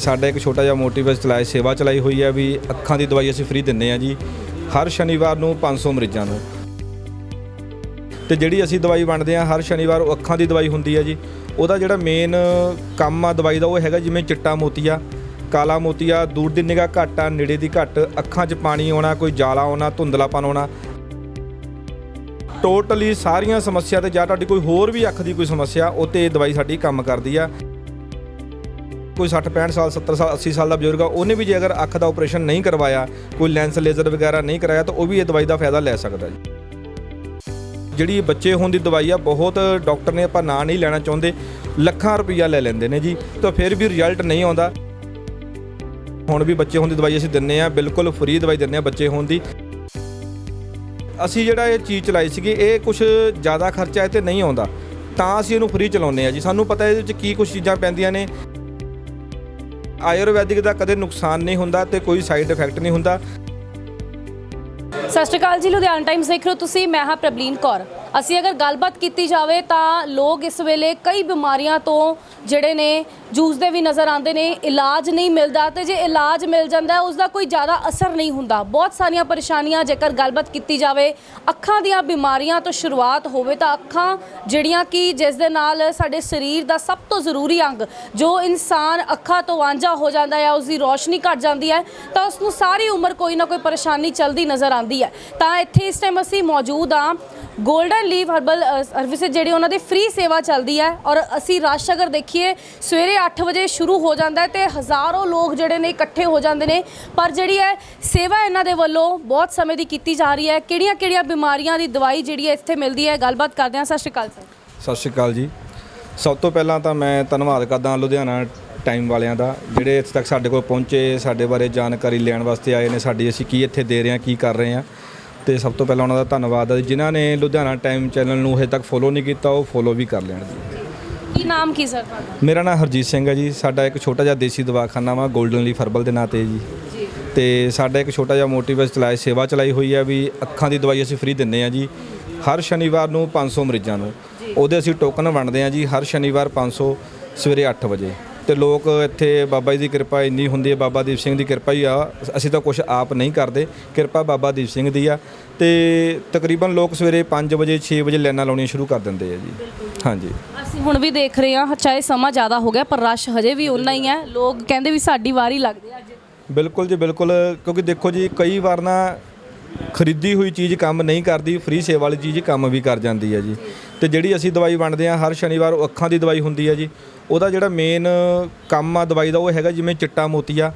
ਸਾਡਾ ਇੱਕ ਛੋਟਾ ਜਿਹਾ ਮੋਟਿਵਸ ਚਲਾਏ ਸੇਵਾ ਚਲਾਈ ਹੋਈ ਹੈ ਵੀ ਅੱਖਾਂ ਦੀ ਦਵਾਈ ਅਸੀਂ ਫ੍ਰੀ ਦਿੰਨੇ ਆ ਜੀ, ਹਰ ਸ਼ਨੀਵਾਰ ਨੂੰ 500 ਮਰੀਜ਼ਾਂ ਨੂੰ। ਤੇ ਜਿਹੜੀ ਅਸੀਂ ਦਵਾਈ ਵੰਡਦੇ ਆ ਹਰ ਸ਼ਨੀਵਾਰ ਉਹ ਅੱਖਾਂ ਦੀ ਦਵਾਈ ਹੁੰਦੀ ਹੈ ਜੀ। ਉਹਦਾ ਜਿਹੜਾ ਮੇਨ ਕੰਮ ਆ ਦਵਾਈ ਦਾ ਉਹ ਹੈਗਾ ਜਿਵੇਂ ਚਿੱਟਾ ਮੋਤੀਆ, ਕਾਲਾ ਮੋਤੀਆ, ਦੂਰ ਦੀ ਨਿਗਾਹ ਘੱਟ ਆ, ਨੇੜੇ ਦੀ ਘੱਟ, ਅੱਖਾਂ 'ਚ ਪਾਣੀ ਆਉਣਾ, ਕੋਈ ਜਾਲਾ ਆਉਣਾ, ਧੁੰਦਲਾਪਨ ਆਉਣਾ। ਟੋਟਲੀ ਸਾਰੀਆਂ ਸਮੱਸਿਆ ਤੇ ਜਾਂ ਤੁਹਾਡੀ ਕੋਈ ਹੋਰ ਵੀ ਅੱਖ ਦੀ ਕੋਈ ਸਮੱਸਿਆ, ਉਹ ਤੇ ਇਹ ਦਵਾਈ ਸਾਡੀ ਕੰਮ ਕਰਦੀ ਆ। ਕੋਈ 60 65 ਸਾਲ 70 ਸਾਲ 80 ਸਾਲ ਦਾ ਬਜ਼ੁਰਗ ਆ, ਉਹਨੇ ਵੀ ਜੇ ਅਗਰ ਅੱਖ ਦਾ ਆਪਰੇਸ਼ਨ ਨਹੀਂ ਕਰਵਾਇਆ, ਕੋਈ ਲੈਂਸ ਲੇਜ਼ਰ ਵਗੈਰਾ ਨਹੀਂ ਕਰਾਇਆ, ਤਾਂ ਉਹ ਵੀ ਇਹ ਦਵਾਈ ਦਾ ਫਾਇਦਾ ਲੈ ਸਕਦਾ ਜੀ। ਜਿਹੜੀ ਬੱਚੇ ਹੋਣ ਦੀ ਦਵਾਈ ਆ, ਬਹੁਤ ਡਾਕਟਰ ਨੇ ਆਪਾਂ ਨਾਂ ਨਹੀਂ ਲੈਣਾ ਚਾਹੁੰਦੇ, ਲੱਖਾਂ ਰੁਪਈਆ ਲੈ ਲੈਂਦੇ ਨੇ ਜੀ, ਤਾਂ ਫਿਰ ਵੀ ਰਿਜ਼ਲਟ ਨਹੀਂ ਆਉਂਦਾ। ਹੁਣ ਵੀ ਬੱਚੇ ਹੋਣ ਦੀ ਦਵਾਈ ਅਸੀਂ ਦਿੰਨੇ ਆ, ਬਿਲਕੁਲ ਫ੍ਰੀ ਦਵਾਈ ਦਿੰਨੇ ਆ ਬੱਚੇ ਹੋਣ ਦੀ। ਅਸੀਂ ਜਿਹੜਾ ਇਹ ਚੀਜ਼ ਚਲਾਈ ਸੀਗੀ, ਇਹ ਕੁਝ ਜ਼ਿਆਦਾ ਖਰਚਾ ਇਹ ਤੇ ਨਹੀਂ ਆਉਂਦਾ। ਤਾਂ ਅਸੀਂ ਇਹਨੂੰ ਫ੍ਰੀ ਚਲਾਉਂਦੇ ਆ ਜੀ। ਸਾਨੂੰ ਪਤਾ ਇਹਦੇ ਵਿੱਚ ਕੀ ਕੁਝ ਚੀਜ਼ਾਂ ਪੈਂਦੀਆਂ ਨੇ। ਆਯੁਰਵੈਦਿਕ ਦਾ ਕਦੇ ਨੁਕਸਾਨ ਨਹੀਂ ਹੁੰਦਾ ਤੇ ਕੋਈ ਸਾਈਡ ਇਫੈਕਟ ਨਹੀਂ ਹੁੰਦਾ। ਸਤਿ ਸ਼੍ਰੀ ਅਕਾਲ ਜੀ, ਲੁਧਿਆਣਾ ਟਾਈਮਸ ਦੇਖ ਰਹੇ ਹੋ ਤੁਸੀਂ, ਮੈਂ ਹਾਂ ਪ੍ਰਬਲੀਨ ਕੌਰ। ਅਸੀਂ ਅਗਰ ਗੱਲਬਾਤ ਕੀਤੀ ਜਾਵੇ ਤਾਂ ਲੋਕ ਇਸ ਵੇਲੇ ਕਈ ਬਿਮਾਰੀਆਂ ਤੋਂ ਜਿਹੜੇ ਨੇ ਜੂਝਦੇ ਵੀ ਨਜ਼ਰ ਆਉਂਦੇ ਨੇ, ਇਲਾਜ ਨਹੀਂ ਮਿਲਦਾ ਤੇ ਜੇ ਇਲਾਜ ਮਿਲ ਜਾਂਦਾ ਉਸ ਦਾ ਕੋਈ ਜ਼ਿਆਦਾ ਅਸਰ ਨਹੀਂ ਹੁੰਦਾ। ਬਹੁਤ ਸਾਰੀਆਂ ਪਰੇਸ਼ਾਨੀਆਂ ਜੇਕਰ ਗੱਲਬਾਤ ਕੀਤੀ ਜਾਵੇ, ਅੱਖਾਂ ਦੀਆਂ ਬਿਮਾਰੀਆਂ ਤੋਂ ਸ਼ੁਰੂਆਤ ਹੋਵੇ ਤਾਂ ਅੱਖਾਂ ਜਿਹੜੀਆਂ ਕਿ ਜਿਸ ਦੇ ਨਾਲ ਸਾਡੇ ਸਰੀਰ ਦਾ ਸਭ ਤੋਂ ਜ਼ਰੂਰੀ ਅੰਗ, ਜੋ ਇਨਸਾਨ ਅੱਖਾਂ ਤੋਂ ਵਾਂਝਾ ਹੋ ਜਾਂਦਾ ਹੈ ਉਸ ਦੀ ਰੋਸ਼ਨੀ ਘਟ ਜਾਂਦੀ ਹੈ, ਤਾਂ ਉਸ ਨੂੰ ਸਾਰੀ ਉਮਰ ਕੋਈ ਨਾ ਕੋਈ ਪਰੇਸ਼ਾਨੀ ਚੱਲਦੀ ਨਜ਼ਰ ਆਉਂਦੀ ਹੈ। ਤਾਂ ਇੱਥੇ ਇਸ ਟਾਈਮ ਅਸੀਂ ਮੌਜੂਦ ਹਾਂ, ਗੋਲਡਨ ਡਨ ਲੀਵ ਹਰਬਲ ਸਰਵਿਸਿਜ਼ ਜਿਹੜੀ ਉਹਨਾਂ ਦੀ ਫ੍ਰੀ ਸੇਵਾ ਚੱਲਦੀ ਹੈ ਔਰ ਅਸੀਂ ਰਸ਼ ਅਗਰ ਦੇਖੀਏ, ਸਵੇਰੇ 8 ਵਜੇ ਸ਼ੁਰੂ ਹੋ ਜਾਂਦਾ ਹੈ ਤੇ ਹਜ਼ਾਰਾਂ ਲੋਕ ਜਿਹੜੇ ਨੇ ਇਕੱਠੇ ਹੋ ਜਾਂਦੇ ਨੇ। ਪਰ ਜਿਹੜੀ ਹੈ ਸੇਵਾ ਇਹਨਾਂ ਦੇ ਵੱਲੋਂ ਬਹੁਤ ਸਮੇਂ ਦੀ ਕੀਤੀ ਜਾ ਰਹੀ ਹੈ। ਕਿਹੜੀਆਂ ਕਿਹੜੀਆਂ ਬਿਮਾਰੀਆਂ ਦੀ ਦਵਾਈ ਜਿਹੜੀ ਹੈ ਇੱਥੇ ਮਿਲਦੀ ਹੈ? ਗੱਲਬਾਤ ਕਰਦੇ ਹਾਂ। ਸਤਿ ਸ਼੍ਰੀ ਅਕਾਲ, ਸਰ। ਸਤਿ ਸ਼੍ਰੀ ਅਕਾਲ ਜੀ। ਸਭ ਤੋਂ ਪਹਿਲਾਂ ਤਾਂ ਮੈਂ ਧੰਨਵਾਦ ਕਰਦਾ ਲੁਧਿਆਣਾ ਟਾਈਮ ਵਾਲਿਆਂ ਦਾ, ਜਿਹੜੇ ਇੱਥੇ ਤੱਕ ਸਾਡੇ ਕੋਲ ਪਹੁੰਚੇ, ਸਾਡੇ ਬਾਰੇ ਜਾਣਕਾਰੀ ਲੈਣ ਵਾਸਤੇ ਆਏ ਨੇ, ਸਾਡੀ ਅਸੀਂ ਕੀ ਇੱਥੇ ਦੇ ਰਹੇ ਹਾਂ, ਕੀ ਕਰ ਰਹੇ ਹਾਂ। ਤੇ ਸਭ ਤੋਂ ਪਹਿਲਾਂ ਉਹਨਾਂ ਦਾ ਧੰਨਵਾਦ ਹੈ ਜਿਨ੍ਹਾਂ ਨੇ ਲੁਧਿਆਣਾ ਟਾਈਮ ਚੈਨਲ ਨੂੰ ਹਜੇ ਤੱਕ ਫੋਲੋ ਨਹੀਂ ਕੀਤਾ ਉਹ ਫੋਲੋ ਵੀ ਕਰ ਲੈਣ ਜੀ। ਕੀ ਨਾਮ ਕੀ ਸਰ ਤੁਹਾਡਾ? ਮੇਰਾ ਨਾਮ ਹਰਜੀਤ ਸਿੰਘ ਹੈ ਜੀ। ਸਾਡਾ ਇੱਕ ਛੋਟਾ ਜਿਹਾ ਦੇਸੀ ਦਵਾਖਾਨਾ ਵਾ 골ਡਨ ਲੀਫ ਹਰਬਲ ਦੇ ਨਾਂ ਤੇ ਜੀ। ਜੀ। ਤੇ ਸਾਡਾ ਇੱਕ ਛੋਟਾ ਜਿਹਾ ਮੋਟਿਵਸ ਚਲਾਏ ਸੇਵਾ ਚਲਾਈ ਹੋਈ ਹੈ ਵੀ ਅੱਖਾਂ ਦੀ ਦਵਾਈ ਅਸੀਂ ਫ੍ਰੀ ਦਿੰਨੇ ਆ ਜੀ। ਹਰ ਸ਼ਨੀਵਾਰ ਨੂੰ 500 ਮਰੀਜ਼ਾਂ ਨੂੰ। ਉਹਦੇ ਅਸੀਂ ਟੋਕਨ ਵੰਡਦੇ ਆ ਜੀ ਹਰ ਸ਼ਨੀਵਾਰ 500 ਸਵੇਰੇ 8 ਵਜੇ। ਤੇ ਲੋਕ ਇੱਥੇ ਬਾਬਾ ਜੀ ਦੀ ਕਿਰਪਾ ਇੰਨੀ ਹੁੰਦੀ ਹੈ ਬਾਬਾ ਦੀਪ ਸਿੰਘ ਦੀ ਕਿਰਪਾ ਹੀ ਆ। ਅਸੀਂ ਤਾਂ ਕੁਝ ਆਪ ਨਹੀਂ ਕਰਦੇ। ਕਿਰਪਾ ਬਾਬਾ ਦੀਪ ਸਿੰਘ ਦੀ ਆ। ਤੇ ਤਕਰੀਬਨ ਲੋਕ ਸਵੇਰੇ 5 ਵਜੇ 6 ਵਜੇ ਲਾਈਨਾਂ ਲਾਉਣੀਆਂ ਸ਼ੁਰੂ ਕਰ ਦਿੰਦੇ ਆ ਜੀ। ਹਾਂਜੀ। ਅਸੀਂ ਹੁਣ ਵੀ ਦੇਖ ਰਹੇ ਹਾਂ ਚਾਹੇ ਸਮਾਂ ਜ਼ਿਆਦਾ ਹੋ ਗਿਆ ਪਰ ਰਸ਼ ਹਜੇ ਵੀ ਉਨਾ ਹੀ ਹੈ। ਲੋਕ ਕਹਿੰਦੇ ਵੀ ਸਾਡੀ ਵਾਰੀ ਲੱਗਦੀ ਹੈ ਅੱਜ। ਬਿਲਕੁਲ ਜੀ ਬਿਲਕੁਲ। ਕਿਉਂਕਿ ਦੇਖੋ ਜੀ ਕਈ ਵਾਰ ਨਾ ਖਰੀਦੀ ਹੋਈ ਚੀਜ਼ ਕੰਮ ਨਹੀਂ ਕਰਦੀ ਫ੍ਰੀ ਸੇਵਾ ਵਾਲੀ ਚੀਜ਼ ਕੰਮ ਵੀ ਕਰ ਜਾਂਦੀ ਹੈ ਜੀ। ਤੇ ਜਿਹੜੀ ਅਸੀਂ ਦਵਾਈ ਵੰਡਦੇ ਆ ਹਰ ਸ਼ਨੀਵਾਰ ਉਹ ਅੱਖਾਂ ਦੀ ਦਵਾਈ ਹੁੰਦੀ ਹੈ ਜੀ। ਉਹਦਾ ਜਿਹੜਾ ਮੇਨ ਕੰਮ ਆ ਦਵਾਈ ਦਾ, ਉਹ ਹੈਗਾ ਜਿਵੇਂ ਚਿੱਟਾ ਮੋਤੀਆ।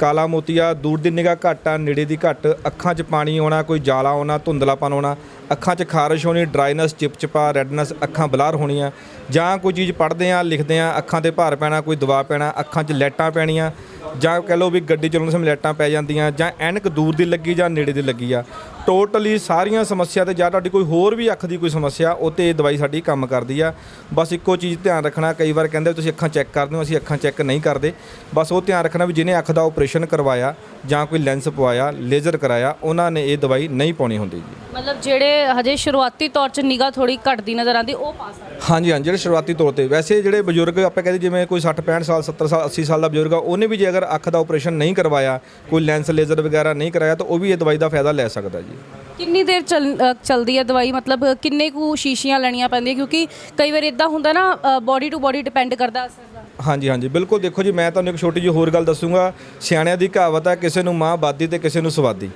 ਕਾਲਾ ਮੋਤੀਆ, ਦੂਰ ਦੀ ਨਿਗਾਹ ਘੱਟ ਆ, ਨੇੜੇ ਦੀ ਘੱਟ। ਅੱਖਾਂ 'ਚ ਪਾਣੀ ਆਉਣਾ, ਕੋਈ ਜਾਲਾ ਆਉਣਾ, ਧੁੰਦਲਾਪਨ ਆਉਣਾ। ਅੱਖਾਂ 'ਚ ਖਾਰਸ਼ ਹੋਣੀ, ਡਰਾਈਨੈਸ, ਚਿਪਚਿਪਾ, ਰੈਡਨੈਸ, ਅੱਖਾਂ ਬਲਰ ਹੋਣੀਆਂ। ਜਾਂ ਕੋਈ ਚੀਜ਼ ਪੜ੍ਹਦੇ ਆ, ਲਿਖਦੇ ਆ, ਅੱਖਾਂ ਤੇ ਭਾਰ ਪੈਣਾ, ਕੋਈ ਦਵਾ ਪੈਣਾ, ਅੱਖਾਂ 'ਚ ਲੈਟਾਂ ਪੈਣੀਆਂ। ਜਾਂ ਕਹ ਲਓ ਵੀ ਗੱਡੀ ਚਲਾਉਣ ਸਮੇਂ ਲਾਈਟਾਂ ਪੈ ਜਾਂਦੀਆਂ, ਜਾਂ ਐਨਕ ਦੂਰ ਦੀ ਲੱਗੀ ਜਾਂ ਨੇੜੇ ਦੀ ਲੱਗੀ ਆ। ਟੋਟਲੀ ਸਾਰੀਆਂ ਸਮੱਸਿਆ ਤੇ ਜਾਂ ਤੁਹਾਡੀ ਕੋਈ ਹੋਰ ਵੀ ਅੱਖ ਦੀ ਕੋਈ ਸਮੱਸਿਆ, ਉਹ ਤੇ ਇਹ ਦਵਾਈ ਸਾਡੀ ਕੰਮ ਕਰਦੀ ਆ। ਬਸ ਇੱਕੋ ਚੀਜ਼ ਧਿਆਨ ਰੱਖਣਾ, ਕਈ ਵਾਰ ਕਹਿੰਦੇ ਤੁਸੀਂ ਅੱਖਾਂ ਚੈੱਕ ਕਰਦੇ ਹੋ ਅਸੀਂ ਅੱਖਾਂ ਚੈੱਕ ਨਹੀਂ ਕਰਦੇ। ਬਸ ਉਹ ਧਿਆਨ ਰੱਖਣਾ ਵੀ ਜਿਹਨੇ ਅੱਖ ਦਾ ਆਪਰੇਸ਼ਨ ਕਰਵਾਇਆ ਜਾਂ ਕੋਈ ਲੈਂਸ ਪਵਾਇਆ ਲੇਜ਼ਰ ਕਰਾਇਆ ਉਹਨਾਂ ਨੇ ਇਹ ਦਵਾਈ ਨਹੀਂ ਪਾਉਣੀ ਹੁੰਦੀ ਜੀ। ਮਤਲਬ ਜਿਹੜੇ ਹਜੇ ਸ਼ੁਰੂਆਤੀ ਤੌਰ 'ਚ ਨਿਗਾਹ ਥੋੜੀ ਘਟਦੀ ਨਜ਼ਰ ਆਉਂਦੀ ਉਹ ਪਾ ਸਕਦੇ ਹਾਂਜੀ ਹਾਂਜੀ ਜਿਹੜੇ ਸ਼ੁਰੂਆਤੀ ਤੌਰ ਤੇ। ਵੈਸੇ ਜਿਹੜੇ ਬਜ਼ੁਰਗ ਆਪਾਂ ਕਹਿੰਦੇ ਜਿਵੇਂ ਕੋਈ 60 65 ਸਾਲ 70 ਸਾਲ 80 ਸਾਲ ਦਾ ਬਜ਼ੁਰਗ ਆ ਉਹਨੇ ਵੀ ਜੇ ਅਗਰ ਅੱਖ ਦਾ ਆਪਰੇਸ਼ਨ ਨਹੀਂ ਕਰਵਾਇਆ ਕੋਈ ਲੈਂਸ ਲੇਜ਼ਰ ਵਗੈਰਾ ਨਹੀਂ ਕਰਾਇਆ ਤਾਂ ਉਹ ਵੀ ਇਹ ਦਵਾਈ ਦਾ ਫਾਇਦਾ ਲੈ ਸਕਦਾ ਜੀ। ਕਿੰਨੀ ਦੇਰ ਚੱਲ ਅ, ਚੱਲਦੀ ਹੈ ਦਵਾਈ? ਮਤਲਬ ਕਿੰਨੇ ਕੁ ਸ਼ੀਸ਼ੀਆਂ ਲੈਣੀਆਂ ਪੈਂਦੀਆਂ? ਕਿਉਂਕਿ ਕਈ ਵਾਰ ਇਦਾਂ ਹੁੰਦਾ ਨਾ ਬਾਡੀ ਟੂ ਬਾਡੀ ਡਿਪੈਂਡ ਕਰਦਾ ਅਸਰ ਦਾ। ਹਾਂਜੀ ਹਾਂਜੀ। ਬਿਲਕੁਲ ਦੇਖੋ ਜੀ ਮੈਂ ਤੁਹਾਨੂੰ ਇੱਕ ਛੋਟੀ ਜਿਹੀ ਹੋਰ ਗੱਲ ਦੱਸੂਗਾ। ਸਿਆਣਿਆਂ ਦੀ ਕਹਾਵਤ ਹੈ ਕਿਸੇ ਨੂੰ ਮਾਂ ਬਾਦੀ ਤੇ ਕਿਸੇ ਨੂੰ ਸਵਾਦੀ।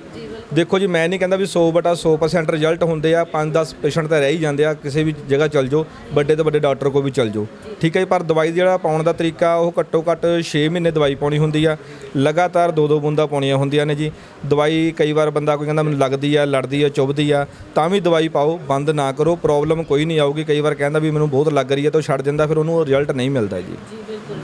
ਦੇਖੋ ਜੀ, ਮੈਂ ਨਹੀਂ ਕਹਿੰਦਾ ਵੀ 100 ਬਟਾ 100% ਰਿਜ਼ਲਟ ਹੁੰਦੇ ਆ 5-10 ਪੇਸ਼ੈਂਟ ਤਾਂ ਰਹਿ ਹੀ ਜਾਂਦੇ ਆ, ਕਿਸੇ ਵੀ ਜਗ੍ਹਾ ਚੱਲ ਜਾਓ, ਵੱਡੇ ਤੋਂ ਵੱਡੇ ਡਾਕਟਰ ਕੋਲ ਵੀ ਚੱਲ ਜਾਓ। ਠੀਕ ਹੈ ਜੀ, ਪਰ ਦਵਾਈ ਜਿਹੜਾ ਪਾਉਣ ਦਾ ਤਰੀਕਾ, ਉਹ ਘੱਟੋ ਘੱਟ 6 ਮਹੀਨੇ ਦਵਾਈ ਪਾਉਣੀ ਹੁੰਦੀ ਆ। ਲਗਾਤਾਰ ਦੋ ਦੋ ਬੂੰਦਾਂ ਪਾਉਣੀਆਂ ਹੁੰਦੀਆਂ ਨੇ ਜੀ। ਦਵਾਈ ਕਈ ਵਾਰ ਬੰਦਾ ਕੋਈ ਕਹਿੰਦਾ ਮੈਨੂੰ ਲੱਗਦੀ ਆ, ਲੜਦੀ ਆ, ਚੁੱਭਦੀ ਆ, ਤਾਂ ਵੀ ਦਵਾਈ ਪਾਓ, ਬੰਦ ਨਾ ਕਰੋ ਪ੍ਰੋਬਲਮ ਕੋਈ ਨਹੀਂ ਆਊਗੀ। ਕਈ ਵਾਰ ਕਹਿੰਦਾ ਵੀ ਮੈਨੂੰ ਬਹੁਤ ਲੱਗ ਰਹੀ ਹੈ ਤਾਂ ਉਹ ਛੱਡ ਦਿੰਦਾ, ਫਿਰ ਉਹਨੂੰ ਰਿਜ਼ਲਟ ਨਹੀਂ ਮਿਲਦਾ ਜੀ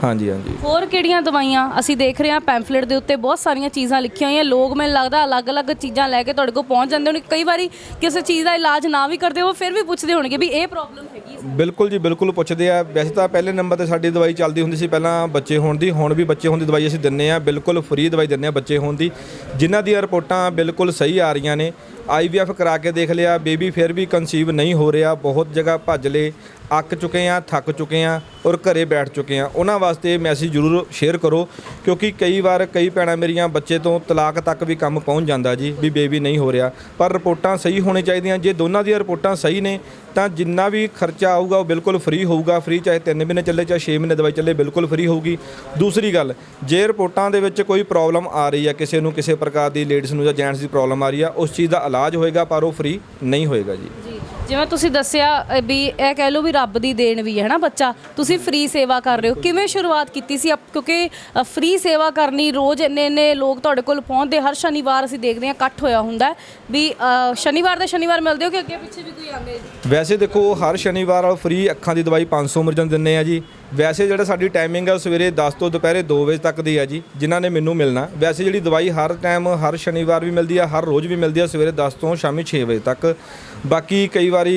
ਹਾਂਜੀ ਹਾਂਜੀ। ਹੋਰ ਕਿਹੜੀਆਂ ਦਵਾਈਆਂ? ਅਸੀਂ ਦੇਖ ਰਹੇ ਹਾਂ ਪੈਂਫਲੇਟ ਦੇ ਉੱਤੇ ਬਹੁਤ ਸਾਰੀਆਂ ਚੀਜ਼ਾਂ ਲਿਖੀਆਂ ਹੋਈਆਂ। ਲੋਕ ਮੈਨੂੰ ਲੱਗਦਾ ਅਲੱਗ-ਅਲੱਗ ਚੀਜ਼ਾਂ ਲੈ ਕੇ ਤੁਹਾਡੇ ਕੋਲ ਪਹੁੰਚ ਜਾਂਦੇ ਹੋਣੇ ਕਈ ਵਾਰੀ ਕਿਸੇ ਚੀਜ਼ ਦਾ ਇਲਾਜ ਨਾ ਵੀ ਕਰਦੇ ਹੋ ਫਿਰ ਵੀ ਪੁੱਛਦੇ ਹੋਣਗੇ ਵੀ ਇਹ ਪ੍ਰੋਬਲਮ ਹੈਗੀ ਹੈ। ਬਿਲਕੁਲ ਜੀ ਬਿਲਕੁਲ ਪੁੱਛਦੇ ਆ। ਵੈਸੇ ਤਾਂ ਪਹਿਲੇ ਨੰਬਰ ਤੇ ਸਾਡੀ ਦਵਾਈ ਚੱਲਦੀ ਹੁੰਦੀ ਸੀ ਪਹਿਲਾਂ ਬੱਚੇ ਹੋਣ ਦੀ। ਹੁਣ ਵੀ ਬੱਚੇ ਹੋਣ ਦੀ ਦਵਾਈ ਅਸੀਂ ਦਿੰਨੇ ਆ ਬਿਲਕੁਲ ਫ੍ਰੀ ਦਵਾਈ ਦਿੰਨੇ ਆ ਬੱਚੇ ਹੋਣ ਦੀ। ਜਿਨ੍ਹਾਂ ਦੀਆਂ ਰਿਪੋਰਟਾਂ ਬਿਲਕੁਲ ਸਹੀ ਆ ਰਹੀਆਂ ਨੇ ਆਈਵੀਐਫ ਕਰਾ ਕੇ ਦੇਖ ਲਿਆ। ਬੇਬੀ ਫਿਰ ਵੀ ਕਨਸੀਵ ਨਹੀਂ ਹੋ ਰਿਹਾ। ਬਹੁਤ ਜਗ੍ਹਾ ਭੱਜ ਲਏ। ਅੱਕ ਚੁੱਕੇ ਆ ਥੱਕ ਚੁੱਕੇ ਆ ਔਰ ਘਰੇ ਬੈਠ ਚੁੱਕੇ ਆ ਉਹਨਾਂ ਵਾਸਤੇ ਮੈਸੇਜ ਜ਼ਰੂਰ ਸ਼ੇਅਰ ਕਰੋ ਕਿਉਂਕਿ ਕਈ ਵਾਰ ਕਈ ਭੈਣਾਂ ਮੇਰੀਆਂ ਬੱਚੇ ਤੋਂ ਤਲਾਕ ਤੱਕ ਵੀ ਕੰਮ ਪਹੁੰਚ ਜਾਂਦਾ ਜੀ ਵੀ ਬੇਬੀ ਨਹੀਂ ਹੋ ਰਿਹਾ। ਪਰ ਰਿਪੋਰਟਾਂ ਸਹੀ ਹੋਣੀ ਚਾਹੀਦੀਆਂ। ਜੇ ਦੋਨਾਂ ਦੀਆਂ ਰਿਪੋਰਟਾਂ ਸਹੀ ਨੇ ਤਾਂ ਜਿੰਨਾ ਵੀ ਖਰਚਾ ਆਊਗਾ ਉਹ ਬਿਲਕੁਲ ਫ੍ਰੀ ਹੋਊਗਾ। ਫ੍ਰੀ ਚਾਹੇ 3 ਮਹੀਨੇ ਚੱਲੇ, ਚਾਹੇ 6 ਮਹੀਨੇ ਦਵਾਈ ਚੱਲੇ, ਬਿਲਕੁਲ ਫ੍ਰੀ ਹੋਊਗੀ। ਦੂਸਰੀ ਗੱਲ, ਜੇ ਰਿਪੋਰਟਾਂ ਦੇ ਵਿੱਚ ਕੋਈ ਪ੍ਰੋਬਲਮ ਆ ਰਹੀ ਹੈ, ਕਿਸੇ ਨੂੰ ਕਿਸੇ ਪ੍ਰਕਾਰ ਦੀ ਲੇਡੀਜ਼ ਨੂੰ ਜਾਂ ਜੈਂਟਸ ਦੀ ਪ੍ਰੋਬਲਮ ਆ ਰਹੀ ਆ ਉਸ ਚੀਜ਼ ਦਾ ਇਲਾਜ ਹੋਏਗਾ ਪਰ ਉਹ ਫ੍ਰੀ ਨਹੀਂ ਹੋਏਗਾ ਜੀ। ਜਿਵੇਂ ਤੁਸੀਂ ਦੱਸਿਆ ਅ, ਵੀ ਇਹ ਕਹਿ ਲਓ ਵੀ ਰੱਬ ਦੀ ਦੇਣ ਵੀ ਹੈ ਨਾ ਬੱਚਾ ਤੁਸੀਂ ਫ੍ਰੀ ਸੇਵਾ ਕਰ ਰਹੇ ਹੋ। ਕਿਵੇਂ ਸ਼ੁਰੂਆਤ ਕੀਤੀ ਸੀ ਕਿਉਂਕਿ ਫ੍ਰੀ ਸੇਵਾ ਕਰਨੀ ਰੋਜ਼ ਇੰਨੇ ਇੰਨੇ ਲੋਕ ਤੁਹਾਡੇ ਕੋਲ ਪਹੁੰਚਦੇ ਹਰ ਸ਼ਨੀਵਾਰ ਅਸੀਂ ਦੇਖਦੇ ਹਾਂ ਇਕੱਠ ਹੋਇਆ ਹੁੰਦਾ ਹੈ। ਵੀ ਅ, ਸ਼ਨੀਵਾਰ ਦੇ ਸ਼ਨੀਵਾਰ ਮਿਲਦੇ ਹੋ ਕਿ ਅੱਗੇ ਪਿੱਛੇ ਵੀ ਕੋਈ ਆਉਂਦੇ ਵੈਸੇ ਦੇਖੋ ਹਰ ਸ਼ਨੀਵਾਰ ਫ੍ਰੀ ਅੱਖਾਂ ਦੀ ਦਵਾਈ 500 ਮਰੀਜ਼ਾਂ ਨੂੰ ਦਿੰਨੇ ਆ ਜੀ। ਵੈਸੇ ਜਿਹੜਾ ਸਾਡੀ ਟਾਈਮਿੰਗ ਹੈ ਉਹ ਸਵੇਰੇ 10 ਤੋਂ ਦੁਪਹਿਰੇ 2 ਵਜੇ ਤੱਕ ਦੀ ਹੈ ਜੀ, ਜਿਨ੍ਹਾਂ ਨੇ ਮੈਨੂੰ ਮਿਲਣਾ। ਵੈਸੇ ਜਿਹੜੀ ਦਵਾਈ ਹਰ ਟਾਈਮ ਹਰ ਸ਼ਨੀਵਾਰ ਵੀ ਮਿਲਦੀ ਆ, ਹਰ ਰੋਜ਼ ਵੀ ਮਿਲਦੀ ਹੈ ਸਵੇਰੇ 10 ਤੋਂ ਸ਼ਾਮੀ 6 ਵਜੇ ਤੱਕ। ਬਾਕੀ ਕਈ ਵਾਰੀ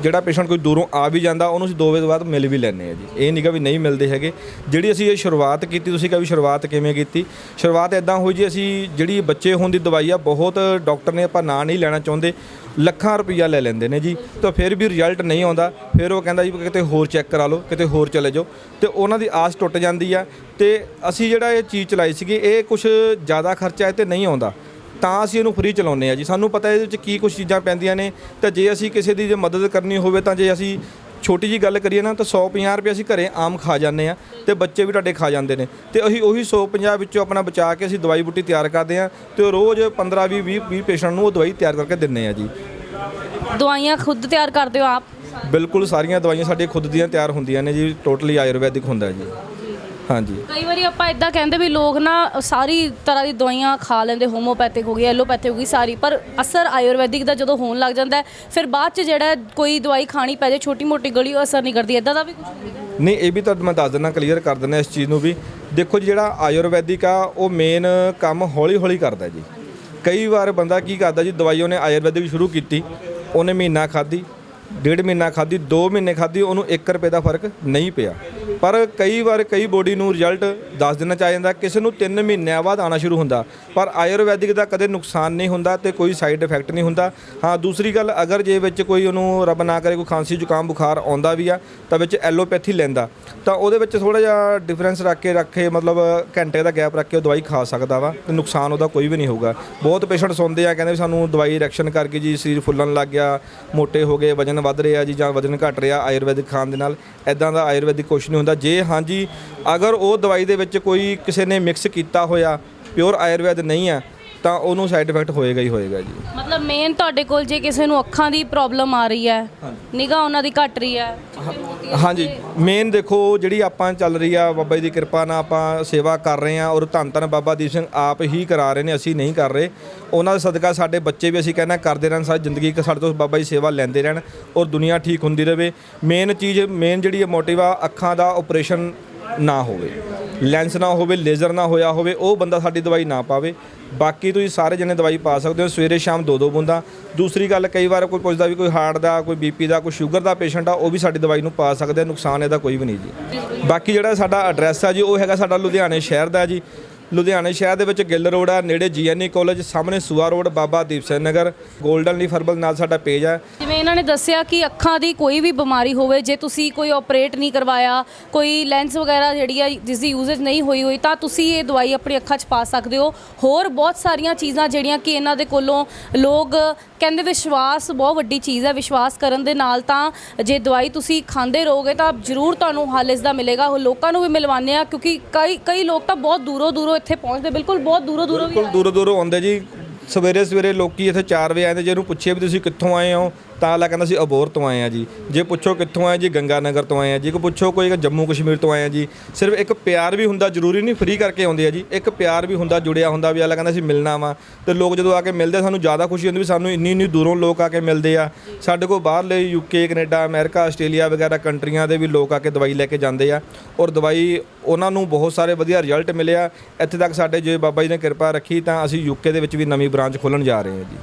ਜਿਹੜਾ ਪੇਸ਼ੈਂਟ ਕੋਈ ਦੂਰੋਂ ਆ ਵੀ ਜਾਂਦਾ, ਉਹਨੂੰ ਅਸੀਂ 2 ਵਜੇ ਤੋਂ ਬਾਅਦ ਮਿਲ ਵੀ ਲੈਂਦੇ ਆ ਜੀ। ਇਹ ਨਹੀਂਗਾ ਵੀ ਨਹੀਂ ਮਿਲਦੇ ਹੈਗੇ। ਜਿਹੜੀ ਅਸੀਂ ਇਹ ਸ਼ੁਰੂਆਤ ਕੀਤੀ, ਤੁਸੀਂ ਕਿਹਾ ਵੀ ਸ਼ੁਰੂਆਤ ਕਿਵੇਂ ਕੀਤੀ? ਸ਼ੁਰੂਆਤ ਇਦਾਂ ਹੋਈ ਜੀ, ਅਸੀਂ ਜਿਹੜੀ ਬੱਚੇ ਹੋਣ ਦੀ ਦਵਾਈ ਆ, ਬਹੁਤ ਡਾਕਟਰ ਨੇ ਆਪਾਂ ਨਾਂ ਨਹੀਂ ਲੈਣਾ ਚਾਹੁੰਦੇ। ਲੱਖਾਂ ਰੁਪਈਆ ਲੈ ਲੈਂਦੇ ਨੇ ਜੀ। ਤਾਂ ਫਿਰ ਵੀ ਰਿਜ਼ਲਟ ਨਹੀਂ ਆਉਂਦਾ। ਫਿਰ ਉਹ ਕਹਿੰਦਾ ਜੀ, ਕਿਤੇ ਹੋਰ ਚੈੱਕ ਕਰਾ ਲਓ, ਕਿਤੇ ਹੋਰ ਚਲੇ ਜਾਓ। ਤੇ ਉਹਨਾਂ ਦੀ ਆਸ ਟੁੱਟ ਜਾਂਦੀ ਆ। ਤੇ ਅਸੀਂ ਜਿਹੜਾ ਇਹ ਚੀਜ਼ ਚਲਾਈ ਸੀਗੀ, ਇਹ ਕੁਝ ਜ਼ਿਆਦਾ ਖਰਚਾ ਇਹ ਤੇ ਨਹੀਂ ਆਉਂਦਾ। ਤਾਂ ਅਸੀਂ ਇਹਨੂੰ ਫ੍ਰੀ ਚਲਾਉਂਦੇ ਆ ਜੀ। ਸਾਨੂੰ ਪਤਾ ਇਹਦੇ ਵਿੱਚ ਕੀ ਕੁਝ ਚੀਜ਼ਾਂ ਪੈਂਦੀਆਂ ਨੇ। ਤਾਂ ਜੇ ਅਸੀਂ ਕਿਸੇ ਦੀ ਜੇ ਮਦਦ ਕਰਨੀ ਹੋਵੇ ਤਾਂ ਜੇ ਅਸੀਂ ਛੋਟੀ ਜੀ ਗੱਲ ਕਰੀਏ ਨਾ ਤਾਂ 150 ਰੁਪਏ ਅਸੀਂ ਘਰੇ ਆਮ ਖਾ ਜਾਂਦੇ ਆ ਤੇ ਬੱਚੇ ਵੀ ਤੁਹਾਡੇ ਖਾ ਜਾਂਦੇ ਨੇ। ਤੇ ਅਸੀਂ ਉਹੀ 150 ਵਿੱਚੋਂ ਆਪਣਾ ਬਚਾ ਕੇ ਅਸੀਂ ਦਵਾਈ ਬੂਟੀ ਤਿਆਰ ਕਰਦੇ ਆ ਤੇ ਰੋਜ਼ 15 20 20 20 ਪੇਸ਼ੈਂਟ ਨੂੰ ਉਹ ਦਵਾਈ ਤਿਆਰ ਕਰਕੇ ਦਿੰਨੇ ਆ ਜੀ। ਦਵਾਈਆਂ ਖੁਦ ਤਿਆਰ ਕਰਦੇ ਹੋ ਆਪ? ਬਿਲਕੁਲ ਸਾਰੀਆਂ ਦਵਾਈਆਂ ਸਾਡੀਆਂ ਖੁਦ ਦੀਆਂ ਤਿਆਰ ਹੁੰਦੀਆਂ ਨੇ ਜੀ। ਟੋਟਲੀ ਆਯੁਰਵੈਦਿਕ ਹੁੰਦਾ ਜੀ। ਹਾਂਜੀ। ਕਈ ਵਾਰੀ ਆਪਾਂ ਇਦਾਂ ਕਹਿੰਦੇ ਵੀ ਲੋਕ ਨਾ ਸਾਰੀ ਤਰ੍ਹਾਂ ਦੀ ਦਵਾਈਆਂ ਖਾ ਲੈਂਦੇ ਹੋਮੋਪੈਥਿਕ ਹੋ ਗਈ ਐਲੋਪੈਥਿਕ ਹੋ ਗਈ ਸਾਰੀ ਪਰ ਅਸਰ ਆਯੁਰਵੈਦਿਕ ਦਾ ਜਦੋਂ ਹੋਣ ਲੱਗ ਜਾਂਦਾ ਹੈ, ਫਿਰ ਬਾਅਦ ਚ ਜਿਹੜਾ ਕੋਈ ਦਵਾਈ ਖਾਣੀ ਪੈ ਜਾਏ ਛੋਟੀ ਮੋਟੀ ਗਲੀ ਉਹ ਅਸਰ ਨਹੀਂ ਕਰਦੀ। ਇਦਾਂ ਦਾ ਵੀ ਕੁਝ ਹੁੰਦਾ ਨਹੀਂ ਇਹ ਵੀ ਤੁਹਾਨੂੰ ਮੈਂ ਦੱਸ ਦਿੰਦਾ ਕਲੀਅਰ ਕਰ ਦਿੰਦਾ ਇਸ ਚੀਜ਼ ਨੂੰ ਵੀ। ਦੇਖੋ ਜੀ ਜਿਹੜਾ ਆਯੁਰਵੈਦਿਕ ਆ ਉਹ ਮੇਨ ਕੰਮ ਹੌਲੀ ਹੌਲੀ ਕਰਦਾ ਜੀ। ਕਈ ਵਾਰ ਬੰਦਾ ਕੀ ਕਰਦਾ ਜੀ ਦਵਾਈ ਉਹਨੇ ਆਯੁਰਵੈਦਿਕ ਸ਼ੁਰੂ ਕੀਤੀ ਉਹਨੇ ਮਹੀਨਾ ਖਾਧੀ ਡੇਢ ਮਹੀਨਾ ਖਾਧੀ 2 ਮਹੀਨੇ ਖਾਧੀ, ਉਹਨੂੰ 1 ਰੁਪਏ ਦਾ ਫ਼ਰਕ ਨਹੀਂ ਪਿਆ। ਪਰ ਕਈ ਵਾਰ ਕਈ ਬੋਡੀ ਨੂੰ ਰਿਜ਼ਲਟ 10 ਦਿਨਾਂ ਚ ਆ ਜਾਂਦਾ ਕਿਸੇ ਨੂੰ 3 ਮਹੀਨਿਆਂ ਬਾਅਦ ਆਣਾ ਸ਼ੁਰੂ ਹੁੰਦਾ। ਪਰ ਆਯੁਰਵੈਦਿਕ ਦਾ ਕਦੇ ਨੁਕਸਾਨ ਨਹੀਂ ਹੁੰਦਾ ਤੇ ਕੋਈ ਸਾਈਡ ਇਫੈਕਟ ਨਹੀਂ ਹੁੰਦਾ। ਹਾਂ, ਦੂਸਰੀ ਗੱਲ, ਅਗਰ ਜੇ ਵਿੱਚ ਕੋਈ ਉਹਨੂੰ ਰੱਬ ਨਾ ਕਰੇ, ਕੋਈ ਖਾਂਸੀ ਜ਼ੁਕਾਮ, ਬੁਖਾਰ ਆਉਂਦਾ ਵੀ ਆ, ਤਾਂ ਵਿੱਚ ਐਲੋਪੈਥੀ ਲੈਂਦਾ। ਤਾਂ ਉਹਦੇ ਵਿੱਚ ਥੋੜਾ ਜਿਹਾ ਡਿਫਰੈਂਸ ਰੱਖ ਕੇ, ਰੱਖੇ ਮਤਲਬ ਘੰਟੇ ਦਾ ਗੈਪ ਰੱਖ ਕੇ ਉਹ ਦਵਾਈ ਖਾ ਸਕਦਾ ਵਾ, ਤੇ ਨੁਕਸਾਨ ਉਹਦਾ ਕੋਈ ਵੀ ਨਹੀਂ ਹੋਊਗਾ। ਬਹੁਤ ਪੇਸ਼ੈਂਟ ਸੁਣਦੇ ਆ, ਕਹਿੰਦੇ ਵੀ ਸਾਨੂੰ ਦਵਾਈ ਰਿਐਕਸ਼ਨ ਕਰਕੇ ਜੀ, ਸਰੀਰ ਫੁੱਲਣ ਲੱਗ ਗਿਆ, ਮੋਟੇ ਹੋ ਗਏ, ਵਜਨ ਵੱਧ ਰਿਹਾ ਜੀ ਜਾਂ ਵਜਨ ਘਟ ਰਿਹਾ ਆਯੁਰਵੈਦਿਕ ਖਾਣ ਦੇ ਨਾਲ ਐਦਾਂ ਦਾ ਆਯੁਰਵੈਦਿਕ ਕੁਛ ਨਹੀਂ ਹੁੰਦਾ। ਜੇ ਹਾਂਜੀ ਅਗਰ ਉਹ ਦਵਾਈ ਦੇ ਵਿੱਚ ਕੋਈ ਕਿਸੇ ਨੇ ਮਿਕਸ ਕੀਤਾ ਹੋਇਆ ਪਿਓਰ ਆਯੁਰਵੈਦ ਨਹੀਂ ਆ ਤਾਂ ਉਹਨੂੰ ਸਾਈਡ ਇਫੈਕਟ ਹੋਏਗਾ ਹੀ ਹੋਏਗਾ ਜੀ। ਮਤਲਬ ਮੇਨ ਤੁਹਾਡੇ ਕੋਲ ਜੇ ਕਿਸੇ ਨੂੰ ਅੱਖਾਂ ਦੀ ਪ੍ਰੋਬਲਮ ਆ ਰਹੀ ਹੈ ਨਿਗਾਹ ਉਹਨਾਂ ਦੀ ਘਟ ਰਹੀ ਹੈ ਹਾਂਜੀ। ਮੇਨ ਦੇਖੋ ਜਿਹੜੀ ਆਪਾਂ ਚੱਲ ਰਹੀ ਆ ਬਾਬਾ ਜੀ ਦੀ ਕਿਰਪਾ ਨਾਲ ਆਪਾਂ ਸੇਵਾ ਕਰ ਰਹੇ ਆ ਔਰ ਧੰਨ ਧੰਨ ਬਾਬਾ ਦੀਪ ਸਿੰਘ ਆਪ ਹੀ ਕਰਾ ਰਹੇ ਨੇ ਅਸੀਂ ਨਹੀਂ ਕਰ ਰਹੇ। ਉਹਨਾਂ ਦਾ ਸਦਕਾ ਸਾਡੇ ਬੱਚੇ ਵੀ ਅਸੀਂ ਕਹਿੰਦਾ ਕਰਦੇ ਰਹਿਣ ਸਾਰੀ ਜ਼ਿੰਦਗੀ ਸਾਡੇ ਤੋਂ ਬਾਬਾ ਜੀ ਸੇਵਾ ਲੈਂਦੇ ਰਹਿਣ ਔਰ ਦੁਨੀਆ ਠੀਕ ਹੁੰਦੀ ਰਹੇ ਮੇਨ ਚੀਜ਼ ਮੇਨ ਜਿਹੜੀ ਮੋਟਿਵ ਆ ਅੱਖਾਂ ਦਾ ਆਪਰੇਸ਼ਨ ਨਾ ਹੋਵੇ। ਲੈਂਸ ਨਾ ਹੋਵੇ ਲੇਜ਼ਰ ਨਾ ਹੋਇਆ ਹੋਵੇ ਉਹ ਬੰਦਾ ਸਾਡੀ ਦਵਾਈ ਨਾ ਪਾਵੇ। ਬਾਕੀ ਤੁਸੀਂ ਸਾਰੇ ਜਣੇ ਦਵਾਈ ਪਾ ਸਕਦੇ ਹੋ, ਸਵੇਰੇ ਸ਼ਾਮ ਦੋ ਦੋ ਬੂੰਦਾਂ। ਦੂਸਰੀ ਗੱਲ, ਕਈ ਵਾਰ ਕੋਈ ਪੁੱਛਦਾ ਵੀ ਕੋਈ ਹਾਰਟ ਦਾ, ਕੋਈ ਬੀਪੀ ਦਾ, ਕੋਈ ਸ਼ੂਗਰ ਦਾ ਪੇਸ਼ੈਂਟ ਆ, ਉਹ ਵੀ ਸਾਡੀ ਦਵਾਈ ਨੂੰ ਪਾ ਸਕਦੇ ਆ, ਨੁਕਸਾਨ ਇਹਦਾ ਕੋਈ ਵੀ ਨਹੀਂ ਜੀ। ਬਾਕੀ ਜਿਹੜਾ ਸਾਡਾ ਐਡਰੈਸ ਆ ਜੀ, ਉਹ ਹੈਗਾ ਸਾਡਾ ਲੁਧਿਆਣੇ ਸ਼ਹਿਰ ਦਾ ਜੀ। ਲੁਧਿਆਣੇ ਸ਼ਹਿਰ ਦੇ ਵਿੱਚ ਗਿੱਲ ਰੋਡ ਹੈ ਨੇੜੇ ਜੀਐਨਈ ਕਾਲਜ, ਸਾਹਮਣੇ Sua road, Baba Deep Singh Nagar. Golden leaf herbal ਨਾਲ ਸਾਡਾ ਪੇਜ ਆ। ਜਿਵੇਂ ਇਹਨਾਂ ਨੇ ਦੱਸਿਆ ਕਿ ਅੱਖਾਂ ਦੀ ਕੋਈ ਵੀ ਬਿਮਾਰੀ ਹੋਵੇ, ਜੇ ਤੁਸੀਂ ਕੋਈ ਆਪਰੇਟ ਨਹੀਂ ਕਰਵਾਇਆ, ਕੋਈ ਲੈਂਸ ਵਗੈਰਾ ਜਿਹੜੀ ਆ, ਜਿਸ ਦੀ ਯੂਜ਼ੇਜ ਨਹੀਂ ਹੋਈ ਹੋਈ, ਤਾਂ ਤੁਸੀਂ ਇਹ ਦਵਾਈ ਆਪਣੀ ਅੱਖਾਂ 'ਚ ਪਾ ਸਕਦੇ ਹੋ। ਹੋਰ ਬਹੁਤ ਸਾਰੀਆਂ ਚੀਜ਼ਾਂ ਜਿਹੜੀਆਂ ਕਿ ਇਹਨਾਂ ਦੇ ਕੋਲੋਂ ਲੋਕ ਕਹਿੰਦੇ ਵਿਸ਼ਵਾਸ, ਬਹੁਤ ਵੱਡੀ ਚੀਜ਼ ਹੈ ਵਿਸ਼ਵਾਸ ਕਰਨ ਦੇ ਨਾਲ ਤਾਂ ਜੇ ਦਵਾਈ ਤੁਸੀਂ ਖਾਂਦੇ ਰਹੋਗੇ ਤਾਂ ਜ਼ਰੂਰ ਤੁਹਾਨੂੰ ਹੱਲ ਇਸ ਦਾ ਮਿਲੇਗਾ। ਉਹ ਲੋਕਾਂ ਨੂੰ ਵੀ ਮਿਲਵਾਉਂਦੇ ਆ ਕਿਉਂਕਿ ਕਈ ਕਈ ਲੋਕ ਤਾਂ ਬਹੁਤ ਦੂਰੋਂ ਦੂਰੋਂ ਇੱਥੇ ਪਹੁੰਚਦੇ ਬਿਲਕੁਲ ਬਹੁਤ ਦੂਰੋਂ ਦੂਰੋਂ ਵੀ ਬਿਲਕੁਲ ਦੂਰੋਂ ਦੂਰੋਂ ਆਉਂਦੇ ਜੀ। ਸਵੇਰੇ ਸਵੇਰੇ ਲੋਕੀ ਇੱਥੇ 4 ਵਜੇ ਆਉਂਦੇ ਜੇ ਇਹਨੂੰ ਪੁੱਛੇ ਵੀ ਤੁਸੀਂ ਕਿੱਥੋਂ ਆਏ ਹੋ ਤਾਂ ਅਗਲਾ ਕਹਿੰਦਾ ਸੀ ਅਬੋਰ ਤੋਂ ਆਏ ਆ ਜੀ। ਜੇ ਪੁੱਛੋ ਕਿੱਥੋਂ ਆਏ ਜੀ ਗੰਗਾ ਨਗਰ ਤੋਂ ਆਏ ਆ ਜੀ। ਕੋ ਪੁੱਛੋ ਕੋਈ ਜੰਮੂ ਕਸ਼ਮੀਰ ਤੋਂ ਆਏ ਆ ਜੀ। ਸਿਰਫ ਇੱਕ ਪਿਆਰ ਵੀ ਹੁੰਦਾ ਜ਼ਰੂਰੀ ਨਹੀਂ ਫ੍ਰੀ ਕਰਕੇ ਆਉਂਦੇ ਆ ਜੀ। ਇੱਕ ਪਿਆਰ ਵੀ ਹੁੰਦਾ ਜੁੜਿਆ ਹੁੰਦਾ ਵੀ ਅਗਲਾ ਕਹਿੰਦਾ ਸੀ ਮਿਲਣਾ ਵਾ। ਤੇ ਲੋਕ ਜਦੋਂ ਆ ਕੇ ਮਿਲਦੇ ਸਾਨੂੰ ਜ਼ਿਆਦਾ ਖੁਸ਼ੀ ਹੁੰਦੀ ਵੀ ਸਾਨੂੰ ਇੰਨੀ ਇੰਨੀ ਦੂਰੋਂ ਲੋਕ ਆ ਕੇ ਮਿਲਦੇ ਆ। ਸਾਡੇ ਕੋਲ ਬਾਹਰਲੇ ਯੂਕੇ ਕੈਨੇਡਾ ਅਮਰੀਕਾ ਆਸਟ੍ਰੇਲੀਆ ਵਗੈਰਾ ਕੰਟਰੀਆਂ ਦੇ ਵੀ ਲੋਕ ਆ ਕੇ ਦਵਾਈ ਲੈ ਕੇ ਜਾਂਦੇ ਆ। ਔਰ ਦਵਾਈ ਉਹਨਾਂ ਨੂੰ ਬਹੁਤ ਸਾਰੇ ਵਧੀਆ ਰਿਜ਼ਲਟ ਮਿਲਿਆ ਇੱਥੇ ਤੱਕ ਸਾਡੇ ਜੇ ਬਾਬਾ ਜੀ ਨੇ ਕਿਰਪਾ ਰੱਖੀ ਤਾਂ ਅਸੀਂ ਯੂਕੇ ਦੇ ਵਿੱਚ ਵੀ ਨਵੀਂ ਬ੍ਰਾਂਚ ਖੋਲਣ ਜਾ ਰਹੇ ਹਾਂ ਜੀ।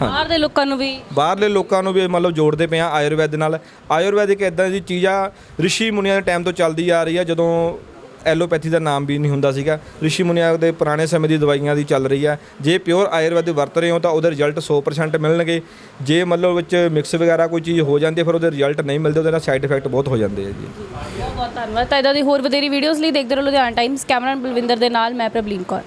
ਬਾਹਰ ਦੇ ਲੋਕਾਂ ਨੂੰ ਵੀ ਬਾਹਰਲੇ ਲੋਕਾਂ ਨੂੰ ਵੀ ਮਤਲਬ ਜੋੜਦੇ ਪਏ ਆ ਆਯੁਰਵੈਦ ਨਾਲ। ਆਯੁਰਵੈਦਿਕ ਇੱਕ ਇਦਾਂ ਦੀ ਚੀਜ਼ ਆ, ਰਿਸ਼ੀ ਮੁਨੀਆਂ ਦੇ ਟਾਈਮ ਤੋਂ ਚੱਲਦੀ ਆ ਰਹੀ ਆ, ਜਦੋਂ ਐਲੋਪੈਥੀ ਦਾ ਨਾਮ ਵੀ ਨਹੀਂ ਹੁੰਦਾ ਸੀਗਾ। ਰਿਸ਼ੀ ਮੁਨੀਆਂ ਦੇ ਪੁਰਾਣੇ ਸਮੇਂ ਦੀ ਦਵਾਈਆਂ ਦੀ ਚੱਲ ਰਹੀ ਆ। ਜੇ ਪਿਓਰ ਆਯੁਰਵੈਦ ਵਰਤ ਰਹੇ ਹੋ ਤਾਂ ਉਹਦੇ ਰਿਜ਼ਲਟ 100% ਮਿਲਣਗੇ। ਜੇ ਮਤਲਬ ਵਿੱਚ ਮਿਕਸ ਵਗੈਰਾ ਕੋਈ ਚੀਜ਼ ਹੋ ਜਾਂਦੀ ਫਿਰ ਉਹਦੇ ਰਿਜ਼ਲਟ ਨਹੀਂ ਮਿਲਦੇ, ਉਹਦੇ ਨਾਲ ਸਾਈਡ ਇਫੈਕਟ ਬਹੁਤ ਹੋ ਜਾਂਦੇ ਆ ਜੀ। ਬਹੁਤ ਬਹੁਤ ਧੰਨਵਾਦ। ਤਾਂ ਇਦਾਂ ਦੀ ਹੋਰ ਵਧੇਰੀ ਵੀਡੀਓਜ਼ ਲਈ ਦੇਖਦੇ ਰਹੋ ਲੁਧਿਆਣਾ ਟਾਈਮਸ ਕੈਮਰਾਮੈਨ ਬਲਵਿੰਦਰ ਦੇ ਨਾਲ, ਮੈਂ ਪ੍ਰਬਲੀਨ ਕੌਰ।